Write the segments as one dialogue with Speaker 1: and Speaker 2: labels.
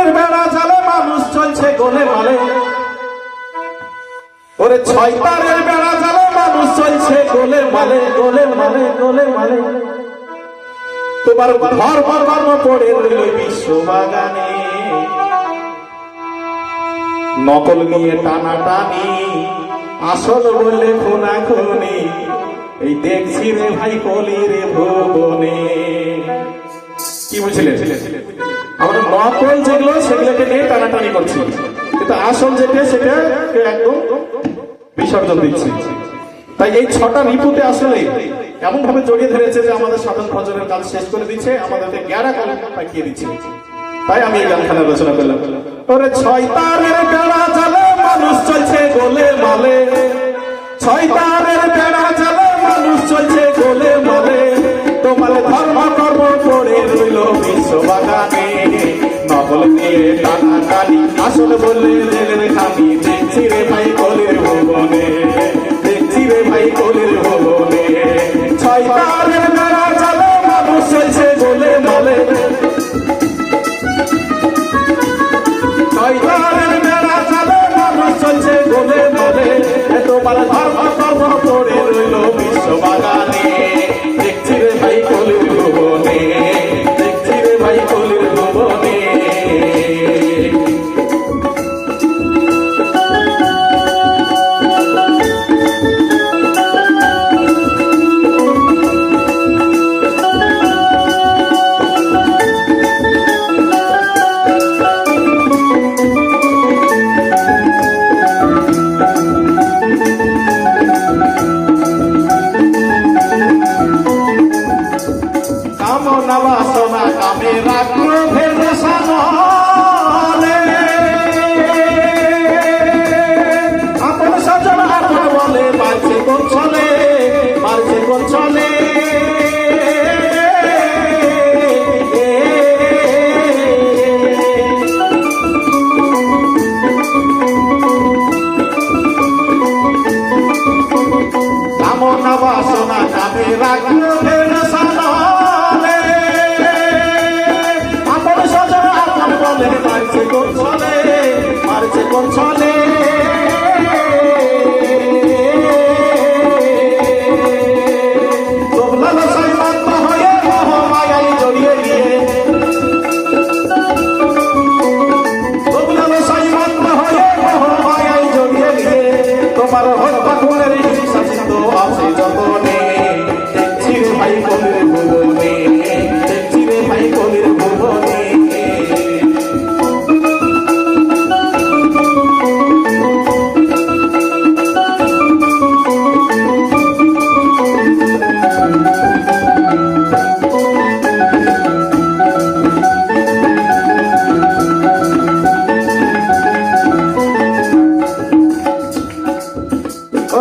Speaker 1: তারের বেড়া জালে মানুষ চলছে গোলে ওরে বেড়া জালে মানুষ চলছে গোলে গোলে গোলে তোমার ঘর পড়ে রইল বিশ্ব বাগানে নকল নিয়ে টানা টানি, আসল বললে খোনা খনি এই দেখছি রে ভাই কলি রে ভুবনে। কি বুঝলেন আমরা নকল যেগুলো, সেগুলোকে নিয়ে টানাটানি করছি। কিন্তু আসল যেটা, সেটা একদম বিসর্জন দিচ্ছি। তাই এই ছটা রিপুতে আসলে এমন ভাবে জড়িয়ে ধরেছে যে আমাদের সাধন ভজনের কাজ শেষ করে দিচ্ছে, আমাদেরকে গ্যারা কলম পাঠিয়ে দিচ্ছে। তাই আমি এই গানখানা রচনা করলাম। ওরে ছয় তারের বেড়া জালে মানুষ চলছে গোলে মালে। ছয় টানি আসল বললে রেলের খানি দেখছি রে ভাই কলির ভুবনে দেখছি রে ভাই কলির ভুবনে ছয় তারের বেড়া জালে মানুষ চলছে গোলে মালে শয়তানের বেড়া চালে মানুষ চলছে গোলে গোলে এ তোমার ধর্ম মারছে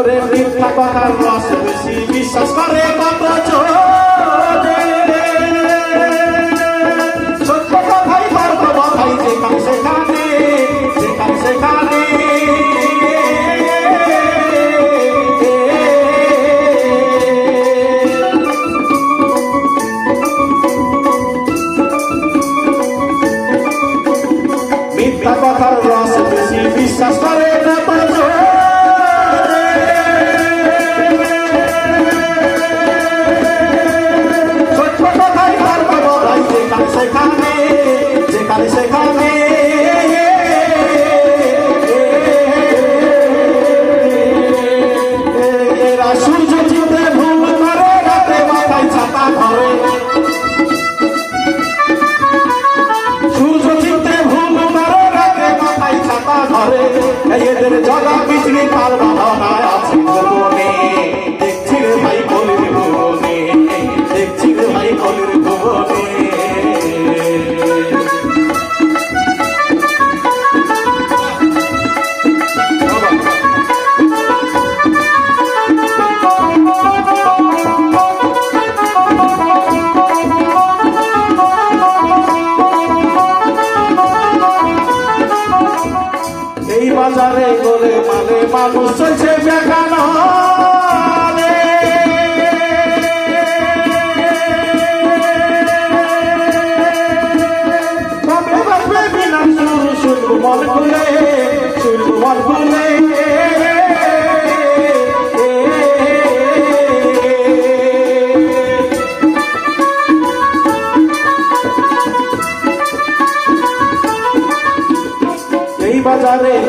Speaker 1: ওরে মিথ্যা কথার রস বেশি বিশ্বাস করে কত। সত্য কথাই পারব কথাই যেখান সেখানে যেখান সেখানে কথার এই বাজারে গলে মানে মানুষ চলছে শুনব মন খুলে শুনব মন খুলে বাজারে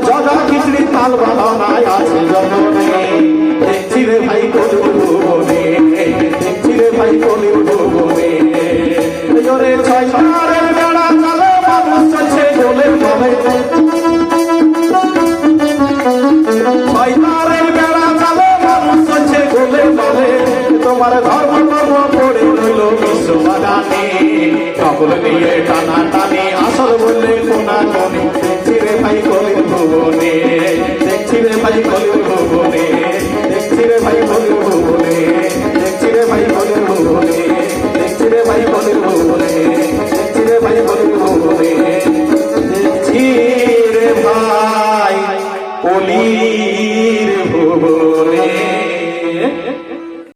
Speaker 1: জগা খিচড়ি তাল বাহানায় আছে জননে দেখছি রে ভাই কলির